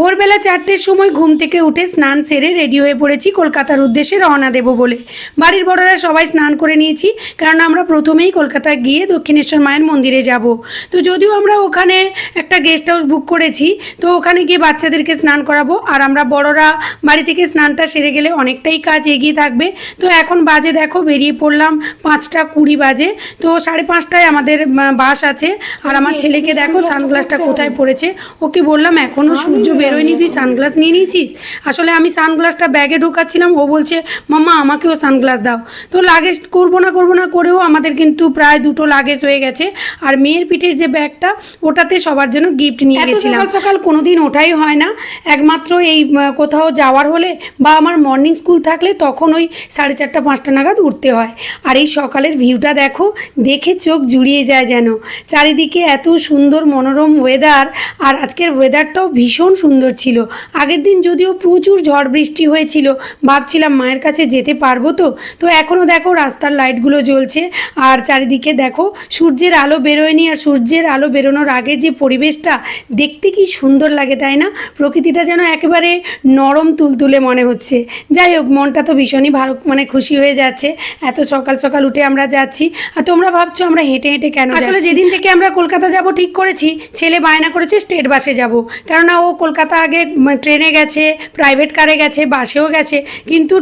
ভোরবেলা চারটের সময় ঘুম থেকে উঠে স্নান সেরে রেডি হয়ে পড়েছি কলকাতার উদ্দেশ্যে রওনা দেব বলে। বাড়ির বড়রা সবাই স্নান করে নিয়েছি কারণ আমরা প্রথমেই কলকাতা গিয়ে দক্ষিণেশ্বর মায়ের মন্দিরে যাব। তো যদিও আমরা ওখানে একটা গেস্ট হাউস বুক করেছি তো ওখানে গিয়ে বাচ্চাদেরকে স্নান করাবো আর আমরা বড়রা বাড়ি থেকে স্নানটা সেরে গেলে অনেকটাই কাজ এগিয়ে থাকবে। তো এখন বাজে দেখো বেরিয়ে পড়লাম পাঁচটা কুড়ি বাজে তো সাড়ে পাঁচটায় আমাদের বাস আছে। আর আমার ছেলেকে দেখো সানগ্লাসটা কোথায় পড়েছে ওকে বললাম এখনও সূর্য বেরোয়নি তুই সানগ্লাস নিয়ে নিয়েছিস? আসলে আমি সানগ্লাসটা ব্যাগে ঢোকাচ্ছিলাম ও বলছে মাম্মা আমাকেও সানগ্লাস দাও। তো লাগেজ করব না করব না করেও আমাদের কিন্তু প্রায় দুটো লাগেজ হয়ে গেছে। আর মেয়ের পিঠের যে ব্যাগটা ওটাতে সবার জন্য গিফট নিয়ে গেছিলাম সকাল সকাল কোনোদিন ওটাই হয় না। একমাত্র এই কোথাও যাওয়ার হলে বা আমার মর্নিং স্কুল থাকলে তখন ওই সাড়ে চারটা পাঁচটা নাগাদ উঠতে হয়। আর এই সকালের ভিউটা দেখো দেখে চোখ জুড়িয়ে যায় যেন। চারিদিকে এত সুন্দর মনোরম ওয়েদার আর আজকের ওয়েদারটাও ভীষণ সুন্দর। ছিল। আগের দিন যদিও প্রচুর ঝড় বৃষ্টি হয়েছিল ভাবছিলাম মায়ের কাছে যেতে পারব তো। তো এখনও দেখো রাস্তার লাইটগুলো জ্বলছে আর চারিদিকে দেখো সূর্যের আলো বেরোয়নি আর সূর্যের আলো বেরোনোর আগে যে পরিবেশটা দেখতে কি সুন্দর লাগে তাই না? প্রকৃতিটা যেন একেবারে নরম তুলতুলে মনে হচ্ছে। যাই হোক মনটা তো ভীষণই ভালো মানে খুশি হয়ে যাচ্ছে। এত সকাল সকাল উঠে আমরা যাচ্ছি। আর তোমরা ভাবছ আমরা হেঁটে হেঁটে কেন আসলে যেদিন থেকে আমরা কলকাতা যাব ঠিক করেছি ছেলে বায়না করেছে স্টেট বাসে যাব। কেননা ও কলকাতা আগে ট্রেনে গেছে প্রাইভেট কারে গেছে বাসেও গেছে কিন্তু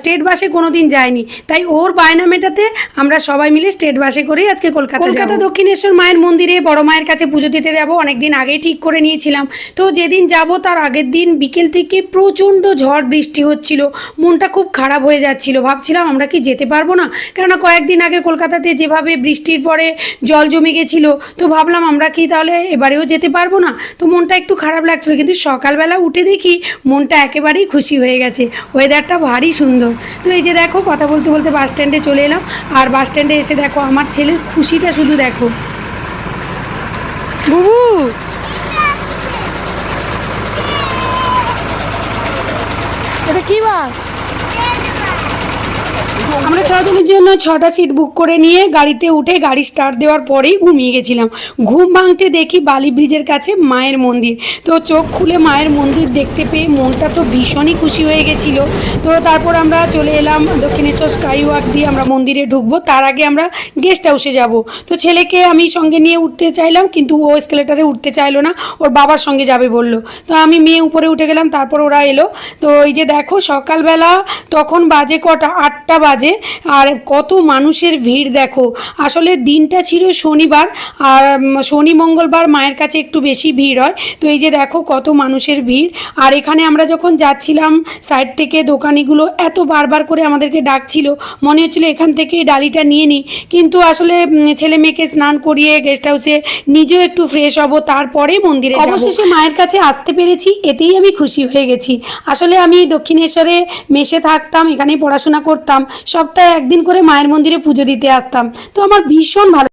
স্টেট বাসে কোনো দিন যায়নি। তাই ওর বায়না মেটাতে আমরা সবাই মিলে স্টেট বাসে করেই আজকে কলকাতা কলকাতা দক্ষিণেশ্বর মায়ের মন্দিরে বড় মায়ের কাছে পুজো দিতে যাব অনেকদিন আগেই ঠিক করে নিয়েছিলাম। তো যেদিন যাব তার আগের দিন বিকেল থেকে প্রচণ্ড ঝড় বৃষ্টি হচ্ছিল মনটা খুব খারাপ হয়ে যাচ্ছিল। ভাবছিলাম আমরা কি যেতে পারব না? কেননা কয়েকদিন আগে কলকাতাতে যেভাবে বৃষ্টির পরে জল জমে গেছিল তো ভাবলাম আমরা কি তাহলে এবারেও যেতে পারব না? তো মনটা একটু খারাপ লাগছিল কিন্তু সকালবেলা উঠে দেখি মনটা একেবারেই খুশি হয়ে গেছে। ওয়েদারটা ভারী সুন্দর। তো এই যে দেখো, কথা বলতে বলতে বাস স্ট্যান্ডে চলে এলাম। আর বাস স্ট্যান্ডে এসে দেখো, আমার ছেলের খুশিটা শুধু দেখো। বুবু! এটা কি বাস আমরা ছজনের জন্য ছটা সিট বুক করে নিয়ে গাড়িতে উঠে গাড়ি স্টার্ট দেওয়ার পরেই ঘুমিয়ে গেছিলাম। ঘুম ভাঙতে দেখি বালি ব্রিজের কাছে মায়ের মন্দির। তো চোখ খুলে মায়ের মন্দির দেখতে পেয়ে মনটা তো ভীষণই খুশি হয়ে গেছিল। তো তারপর আমরা চলে এলাম দক্ষিণেশ্বর স্কাই ওয়াক দিয়ে আমরা মন্দিরে ঢুকবো। তার আগে আমরা গেস্ট হাউসে যাব। তো ছেলেকে আমি সঙ্গে নিয়ে উঠতে চাইলাম, কিন্তু ও স্কেলেটারে উঠতে চাইলো না। ওর বাবার সঙ্গে যাবে বলল। তো আমি মেয়ে উপরে উঠে গেলাম, তারপর ওরা এলো। তো এই যে দেখো সকালবেলা, তখন বাজে কটা? আটটা বাজে। আর কত মানুষের ভিড় দেখো। আসলে দিনটা ছিল শনিবার আর শনি মঙ্গলবার মায়ের কাছে একটু বেশি ভিড় হয়। তো এই যে দেখো কত মানুষের ভিড়। আর এখানে আমরা যখন যাচ্ছিলাম সাইড থেকে দোকানিগুলো এত বারবার করে আমাদেরকে ডাকছিল। মনে হচ্ছিল এখান থেকে ডালিটা নিয়ে নিই। কিন্তু আসলে ছেলে মেয়েকে স্নান করিয়ে গেস্ট হাউসে নিজেও একটু ফ্রেশ হব, তারপরে মন্দিরে অবশেষে মায়ের কাছে আসতে পেরেছি, এতেই আমি খুশি হয়ে গেছি। আসলে আমি দক্ষিণেশ্বরে মেশে থাকতাম, এখানেই পড়াশোনা করতাম। সপ্তাহে একদিন করে মায়ের মন্দিরে পুজো দিতে আসতাম। তো আমার ভীষণ ভালো